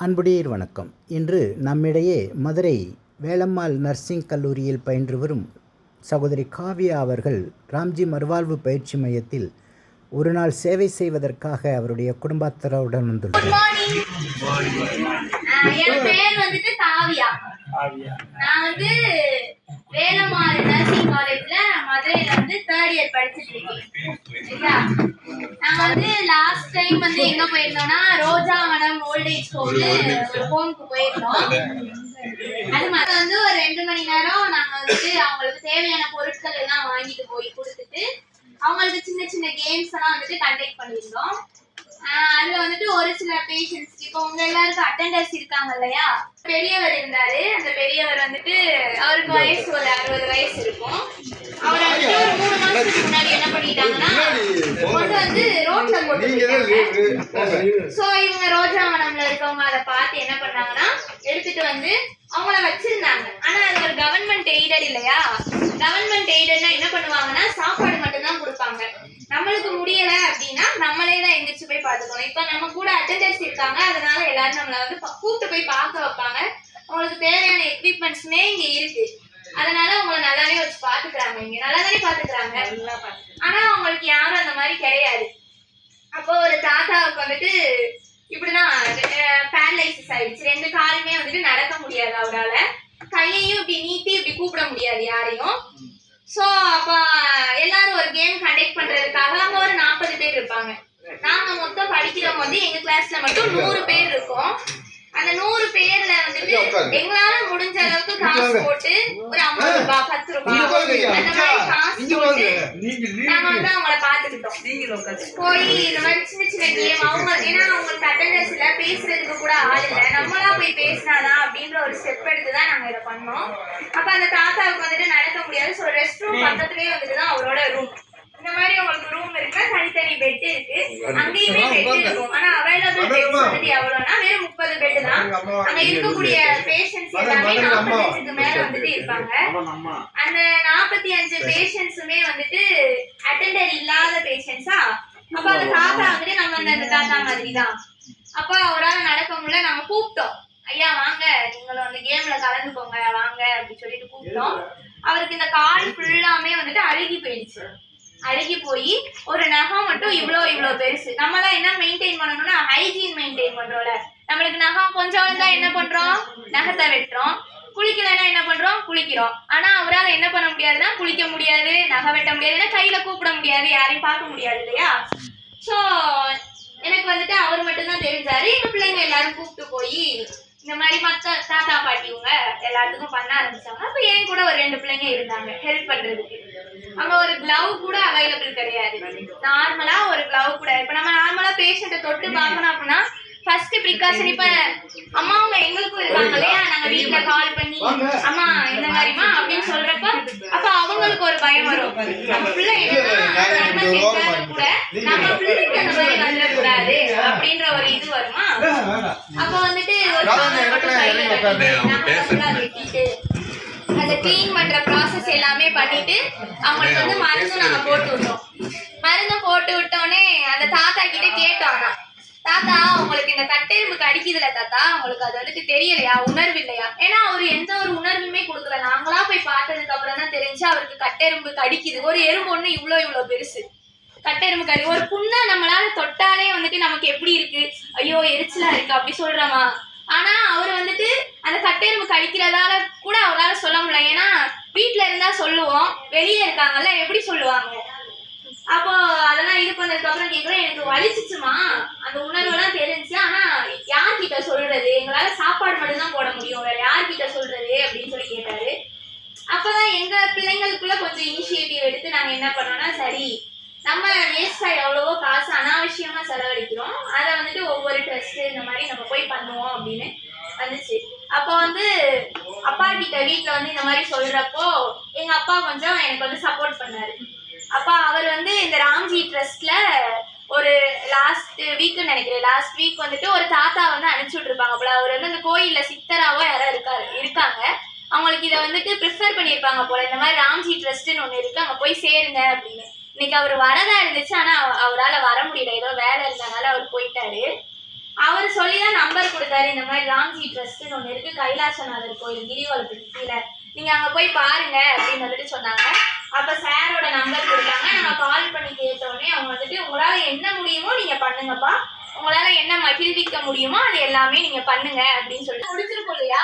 அன்புடையீர் வணக்கம். இன்று நம்மிடையே மதுரை வேலம்மாள் நர்சிங் கல்லூரியில் பயின்று வரும் சகோதரி காவியா அவர்கள் ராம்ஜி மறுவாழ்வு பயிற்சி மையத்தில் ஒரு நாள் சேவை செய்வதற்காக அவருடைய குடும்பத்தினருடன் வந்துள்ளார் ஆஹ் என் பேர் வந்துட்டு காவியா. ஆவியா நான் வந்து வேலம்மாள் நர்சிங் காலேஜ்ல மதுரையில வந்து தேர்ட் இயர் படிச்சுட்டு இருக்கேன். நாங்க வந்து லாஸ்ட் டைம் வந்து எங்க போயிருந்தோம்னா ரோஜாவனம் ஓல்டேஜ் ஹோம்னு ஒரு ஹோம்க்கு போயிருந்தோம். அது மாதிரி வந்து ஒரு ரெண்டு மணி நேரம் நாங்க வந்துட்டு அவங்களுக்கு தேவையான பொருட்கள் எல்லாம் வாங்கிட்டு போய் கொடுத்துட்டு அவங்களுக்கு சின்ன சின்ன கேம்ஸ் எல்லாம் வந்துட்டு கண்டக்ட் பண்ணியிருந்தோம். அதுல வந்துட்டு ஒரு சில பேஷண்ட்ஸ் இப்போ உங்க எல்லாருக்கும் அட்டெண்டர்ஸ் இருக்காங்க இல்லையா? பெரியவர் இருந்தாரு. அந்த பெரியவர் வந்துட்டு அவருக்கு வயசு ஒரு அறுபது வயசு இருக்கும். அவர் வந்துட்டு ஒரு மூணு மாசத்துக்கு முன்னாடி என்ன பண்ணிட்டாங்கன்னா கொண்டு வந்து ரோட்ல போட்டு சோ இவங்க ரோஜாவனம்ல இருக்கவங்க அதை பார்த்து என்ன பண்ணாங்கன்னா எடுத்துட்டு வந்து அவங்கள வச்சிருந்தாங்க. ஆனா அது ஒரு கவர்மெண்ட் எய்டட் இல்லையா? கவர்மெண்ட் எய்டட்னா என்ன பண்ணுவாங்கன்னா சாப்பாடு நம்மளுக்கு முடியல அப்படின்னா நம்மளே தான் எந்திரிச்சு போய் பார்த்துக்கணும். இப்போ நம்ம கூட அட்டெண்டர்ஸ் இருக்காங்க அதனால எல்லாரும் நம்மள வந்து கூப்பிட்டு போய் பார்க்க வைப்பாங்க. அவங்களுக்கு தேவையான எக்யூப்மெண்ட்ஸுமே இங்க இருக்கு. அதனால அவங்கள நல்லாவே வச்சு பாத்துக்கிறாங்க இங்க நல்லா தானே பாத்துக்கிறாங்க ஆனா அவங்களுக்கு யாரும் அந்த மாதிரி கிடையாது. அப்போ ஒரு தாத்தாவுக்கு வந்துட்டு இப்படிதான் பேரலைசிஸ் ஆயிடுச்சு. ரெண்டு காலுமே வந்துட்டு நடக்க முடியாது அவரால. கையையும் இப்படி நீட்டி இப்படி கூப்பிட முடியாது யாரையும். சோ அப்ப எல்லாரும் ஒரு கேம் கண்டக்ட் பண்றதுக்காக அங்க ஒரு நாற்பது பேர் இருப்பாங்க. நாங்க மொத்தம் படிக்கிறவங்க வந்து எங்க கிளாஸ்ல மட்டும் நூறு பேர் இருக்கோம். அந்த நூறு பேர்ல வந்துட்டு எங்களால முடிஞ்ச அளவுக்கு காசு போட்டு ஒரு ஐம்பது ரூபாய் பத்து ரூபாய் அந்த மாதிரி காசு போட்டு நாங்க வந்து அவங்கள பாத்துக்கிட்டோம் போய் இந்த மாதிரி சின்ன சின்ன கேம் அவங்க ஏன்னா அவங்களுக்கு அட்டண்டன்ஸ் இல்ல பேசுறதுக்கு கூட ஆள் இல்ல. நம்மளா போய் பேசினாதான் அப்படின்ற ஒரு ஸ்டெப் எடுத்து தான் நாங்க இதை பண்ணோம். அப்ப அந்த தாத்தாவுக்கு வந்துட்டு நடக்க முடியாது. ஸோ ரெஸ்ட் ரூம் பக்கத்துலயே வந்துட்டு தான் அவரோட ரூம் இந்த மாதிரி உங்களுக்கு ரூம் இருக்கு? தனித்தனி பெட் இருக்கு. அங்கேயுமே பெட் இருக்கும். ஆனா அவைலபிள் பெட்ஸ் வந்துட்டு எவ்வளவுனா வெறும் முப்பது பெட் தான். அங்க இருக்கக்கூடிய பேஷண்ட்ஸ் எல்லாமே நாற்பத்தஞ்சுக்கு மேல வந்துட்டு இருப்பாங்க. அந்த நாற்பத்தி அஞ்சு பேஷண்ட்ஸுமே வந்துட்டு அட்டெண்டர் இல்லாத பேஷண்ட்ஸா அப்ப அந்த தாத்தா வந்துட்டு நம்ம அந்த அந்த தாத்தா மாதிரி தான் அப்ப அவரால் நடக்க முடியல. நாங்க கூப்பிட்டோம். ஐயா வாங்க. நீங்களும் அந்த கேம்ல கலந்துக்கோங்க வாங்க அப்படின்னு சொல்லிட்டு கூப்பிட்டோம். அவருக்கு இந்த கால் ஃபுல்லாமே வந்துட்டு அழுகி போயிடுச்சு. அழுகி போய் ஒரு நகம் மட்டும் இவ்வளோ இவ்வளோ பெருசு. நம்மளாம் என்ன மெயின்டைன் பண்ணணும்னா ஹைஜீன் மெயின்டைன் பண்றோம்ல. நம்மளுக்கு நகம் கொஞ்சம் இருந்தா என்ன பண்றோம்? நகத்தை வெட்டுறோம். குளிக்கலைன்னா என்ன பண்றோம்? குளிக்கிறோம். ஆனா அவரால் என்ன பண்ண முடியாதுன்னா குளிக்க முடியாது நகை வெட்ட முடியாது ஏன்னா கையில கூப்பிட முடியாது யாரையும் பார்க்க முடியாது இல்லையா? ஸோ எனக்கு வந்துட்டு அவர் மட்டும்தான் தெரிஞ்சாரு. எங்க பிள்ளைங்க எல்லாரும் கூப்பிட்டு போய் இந்த மாதிரி மத்த தாத்தா பாட்டிவங்க எல்லாத்துக்கும் பண்ண ஆரம்பிச்சாங்க அப்ப என் கூட ஒரு ரெண்டு பிள்ளைங்க இருந்தாங்க ஹெல்ப் பண்றதுக்கு. அங்க ஒரு கிளவ் கூட அவைலபிள் கிடையாது. நார்மலா ஒரு கிளவ் கூட. இப்ப நம்ம நார்மலா பேஷண்ட்டை தொட்டு பார்க்கணும் அப்படின்னா ஃபர்ஸ்ட் ப்ரிகாஷன் இப்ப அம்மா அவங்க எங்களுக்கும் இருக்காங்க இல்லையா? நாங்க வீட்ல கால் பண்ணி அம்மா இந்த மாதிரிமா அவங்களுக்கு ஒரு பயம் வரும். நம்ம பிள்ளை என்னன்னா நன்மை செஞ்சாலும் கூட நம்ம பிள்ளைக்கு அந்த மாதிரி வந்துடக்கூடாது அப்படின்ற ஒரு இது வருமா? அப்ப வந்துட்டு அந்த க்ளீன் பண்ற ப்ராசஸ் எல்லாமே பண்ணிட்டு அவங்களுக்கு வந்து மருந்து நாங்க போட்டு விட்டோம். மருந்து போட்டு விட்டோடனே அந்த தாத்தா கிட்ட கேட்டோம் ஆனா. தாத்தா உங்களுக்கு இந்த கட்டெரும்புக்கு அடிக்குதுல தாத்தா உங்களுக்கு அது வந்துட்டு தெரியலையா? உணர்வு இல்லையா? ஏன்னா அவர் எந்த ஒரு உணர்வுமே கொடுக்கல. நாங்களா போய் பார்த்ததுக்கு அப்புறம் தான் தெரிஞ்சு அவருக்கு கட்டெரும்புக்கு கடிக்குது ஒரு எறும்பு ஒண்ணு இவ்வளோ இவ்வளோ பெருசு. கட்டெரும்பு கடி ஒரு புண்ணை நம்மளால தொட்டாலே வந்துட்டு நமக்கு எப்படி இருக்கு? ஐயோ எரிச்சலா இருக்கு அப்படி சொல்றோமா? ஆனா அவர் வந்துட்டு அந்த கட்டெரும்பு கடிக்கிறதால கூட அவரால் சொல்ல முடியல. ஏன்னா வீட்டுல இருந்தா சொல்லுவோம் வெளியே இருக்காங்கல்ல எப்படி சொல்லுவாங்க? அப்போ அதெல்லாம் இது பண்ணதுக்கு அப்புறம் கேக்குறேன் எனக்கு வலிச்சிச்சுமா. அந்த உணர்வெல்லாம் தெரிஞ்சு ஆனா யார்கிட்ட சொல்றது? எங்களால சாப்பாடு மட்டும் தான் போட முடியும். வேற யார்கிட்ட சொல்றது? அப்படின்னு சொல்லி கேட்டாரு. அப்பதான் எங்க பிள்ளைங்களுக்குள்ள கொஞ்சம் இனிஷியேட்டிவ் எடுத்து நாங்க என்ன பண்ணோம்னா சரி நம்ம வேஸ்டா எவ்வளவோ காசு அனாவசியமா செலவழிக்கிறோம். அதை வந்துட்டு ஒவ்வொரு ட்ரெஸ்ட் இந்த மாதிரி நம்ம போய் பண்ணுவோம் அப்படின்னு வந்துச்சு. அப்போ வந்து அப்பா கிட்ட வீட்டில் வந்து இந்த மாதிரி சொல்றப்போ எங்க அப்பா கொஞ்சம் எனக்கு வந்து சப்போர்ட் பண்ணாரு. அப்போ அவர் வந்து இந்த ராம்ஜி ட்ரஸ்ட்ல ஒரு லாஸ்ட் வீக்குன்னு நினைக்கிறேன். லாஸ்ட் வீக் வந்துட்டு ஒரு தாத்தா வந்து அனுப்பிச்சு விட்டுருப்பாங்க போல. அவர் வந்து அந்த கோயில்ல சித்தராவோ யாரோ இருக்காரு இருக்காங்க. அவங்களுக்கு இதை வந்துட்டு ப்ரிஃபர் பண்ணியிருப்பாங்க போல. இந்த மாதிரி ராம்ஜி ட்ரஸ்ட்னு ஒன்று இருக்கு அங்கே போய் சேருங்க அப்படின்னு. இன்னைக்கு அவர் வரதா இருந்துச்சு ஆனால் அவரால் வர முடியல. ஏதோ வேலை இருந்தனால அவர் போயிட்டாரு. அவர் சொல்லி தான் நம்பர் கொடுத்தாரு இந்த மாதிரி ராம்ஜி ட்ரஸ்ட்னு ஒன்று இருக்கு. கைலாசநாதர் கோயில் கிரிவலத்துக்கு கீழே. நீங்கள் அங்கே போய் பாருங்க அப்படின்னு வந்துட்டு சொன்னாங்க. அப்ப சாரோட நம்பர் கொடுத்தாங்க. நாங்க கால் பண்ணி கேட்ட உடனே அவங்க வந்துட்டு உங்களால என்ன முடியுமோ நீங்க பண்ணுங்கப்பா. உங்களால என்ன மகிழ்விக்க முடியுமோ அது எல்லாமே நீங்க பண்ணுங்க அப்படின்னு சொல்லிட்டு. முடிச்சிருக்கோம் இல்லையா?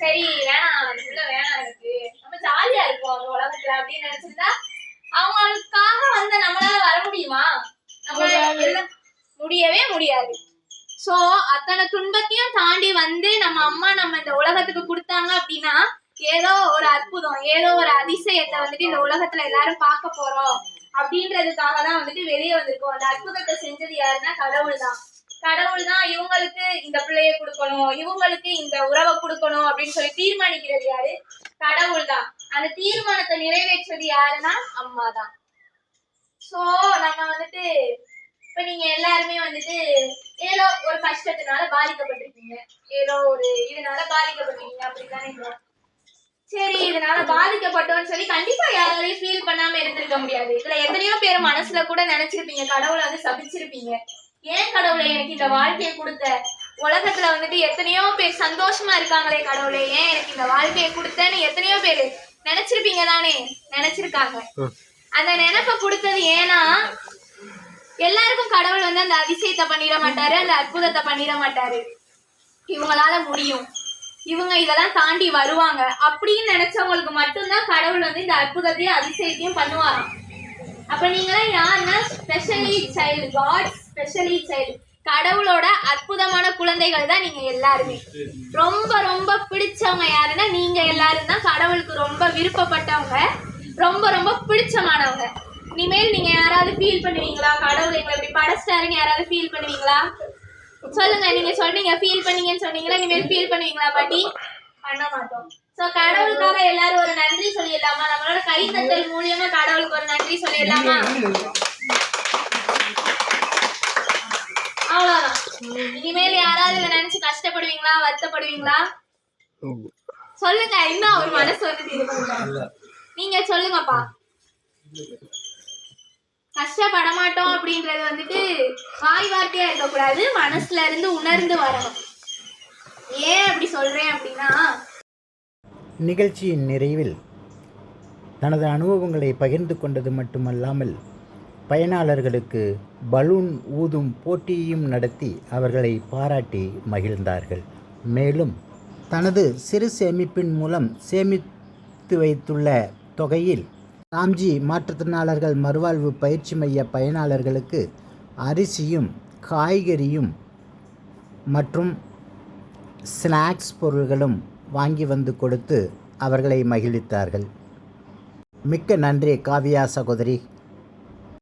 சரி வேணாம். அதுக்குள்ள வேணாம் எனக்கு. நம்ம ஜாலியா இருப்போம் அந்த உலகத்துல அப்படின்னு நினைச்சிருந்தா அவங்களுக்காக வந்த நம்மளால வர முடியுமா? நம்ம முடியவே முடியாது. சோ அத்தனை துன்பத்தையும் தாண்டி வந்து நம்ம அம்மா நம்ம இந்த உலகத்துக்கு கொடுத்தாங்க அப்படின்னா ஏதோ ஒரு அற்புதம் ஏதோ ஒரு அதிசயத்தை வந்துட்டு இந்த உலகத்துல எல்லாரும் பார்க்க போறோம் அப்படின்றதுக்காக தான் வந்துட்டு வெளியே வந்திருக்கோம். அந்த அற்புதத்தை செஞ்சது யாருன்னா கடவுள் தான் கடவுள் தான் இவங்களுக்கு இந்த பிள்ளைய கொடுக்கணும் இவங்களுக்கு இந்த உறவை கொடுக்கணும் அப்படின்னு சொல்லி தீர்மானிக்கிறது யாரு? கடவுள் தான் அந்த தீர்மானத்தை நிறைவேற்றுவது யாருன்னா அம்மா தான் சோ நம்ம வந்துட்டு இப்ப நீங்க எல்லாருமே வந்துட்டு ஏதோ ஒரு கஷ்டத்தினால பாதிக்கப்பட்டிருக்கீங்க. ஏதோ ஒரு இதனால பாதிக்கப்பட்டிருக்கீங்க அப்படின்னு நினைக்கிறோம் சரி இதனால பாதிக்கப்பட்டோம்னு சொல்லி கண்டிப்பா யாராலையும் ஃபீல் பண்ணாம இருந்திருக்க முடியாது. இதுல எத்தனையோ பேர் மனசுல கூட நினைச்சிருப்பீங்க கடவுளை வந்து சபிச்சிருப்பீங்க. ஏன் கடவுளை எனக்கு இந்த வாழ்க்கையை கொடுத்த? உலகத்துல வந்துட்டு எத்தனையோ பேர் சந்தோஷமா இருக்காங்களே கடவுளே ஏன் எனக்கு இந்த வாழ்க்கையை கொடுத்தேன்னு எத்தனையோ பேர் நினைச்சிருப்பீங்க தானே நினைச்சிருக்காங்க. அந்த நினைப்ப கொடுத்தது ஏன்னா எல்லாருக்கும் கடவுள் வந்து அந்த அதிசயத்தை பண்ணிட மாட்டாரு அந்த அற்புதத்தை பண்ணிட மாட்டாரு. இவங்களால முடியும். இவங்க இதெல்லாம் தாண்டி வருவாங்க. அப்படின்னு நினைச்சவங்களுக்கு மட்டும்தான் கடவுள் வந்து இந்த அற்புதத்தையும் அதிசயத்தையும் பண்ணுவாராம். அப்ப நீங்களாம் யாருன்னா specially child god specially child கடவுளோட அற்புதமான குழந்தைகள் தான் நீங்க எல்லாருமே. ரொம்ப ரொம்ப பிடிச்சவங்க யாருன்னா நீங்க எல்லாரும் தான் கடவுளுக்கு ரொம்ப விருப்பப்பட்டவங்க. ரொம்ப ரொம்ப பிடிச்சமானவங்க. இனிமேல் நீங்க யாராவது ஃபீல் பண்ணுவீங்களா? கடவுள் எங்களை இப்படி படைச்சிட்டாருன்னு யாராவது ஃபீல் பண்ணுவீங்களா? சொல்லுங்க நீங்க சொன்னீங்க ஃபீல் பண்ணீங்கன்னு சொன்னீங்களா? இனிமேல் ஃபீல் பண்ணுவீங்களா பாட்டி? பண்ண மாட்டோம். சோ கடவுளுக்காக எல்லாரும் ஒரு நன்றி சொல்லிடலாமா? நம்மளோட கைத்தட்டல் மூலியமா கடவுளுக்கு ஒரு நன்றி சொல்லிடலாமா? அவ்வளவுதான். இனிமேல் யாராவது இதை நினைச்சு கஷ்டப்படுவீங்களா? வருத்தப்படுவீங்களா? சொல்லுங்க இன்னும் அவர் மனசு வந்து நீங்க சொல்லுங்கப்பா. கஷ்டப்பட மாட்டோம் அப்படின்றது வந்துட்டு வாய் வார்த்தையா இருக்கக்கூடாது மனசுல இருந்து உணர்ந்து வரணும். ஏன் அப்படி சொல்றேன் அப்படின்னா நிகழ்ச்சியின் நிறைவில் தனது அனுபவங்களை பகிர்ந்து கொண்டது மட்டுமல்லாமல் பயனாளர்களுக்கு பலூன் ஊதும் போட்டியையும் நடத்தி அவர்களை பாராட்டி மகிழ்ந்தார்கள். மேலும் தனது சிறு சேமிப்பின் மூலம் சேமித்து வைத்துள்ள தொகையில் ராம்ஜி மாற்றுத்திறனாளர்கள் மறுவாழ்வு பயிற்சி மைய பயனாளர்களுக்கு அரிசியும் காய்கறியும் மற்றும் ஸ்நாக்ஸ் பொருள்களும் வாங்கி வந்து கொடுத்து அவர்களை மகிழ்வித்தார்கள். மிக்க நன்றி காவியா சகோதரி.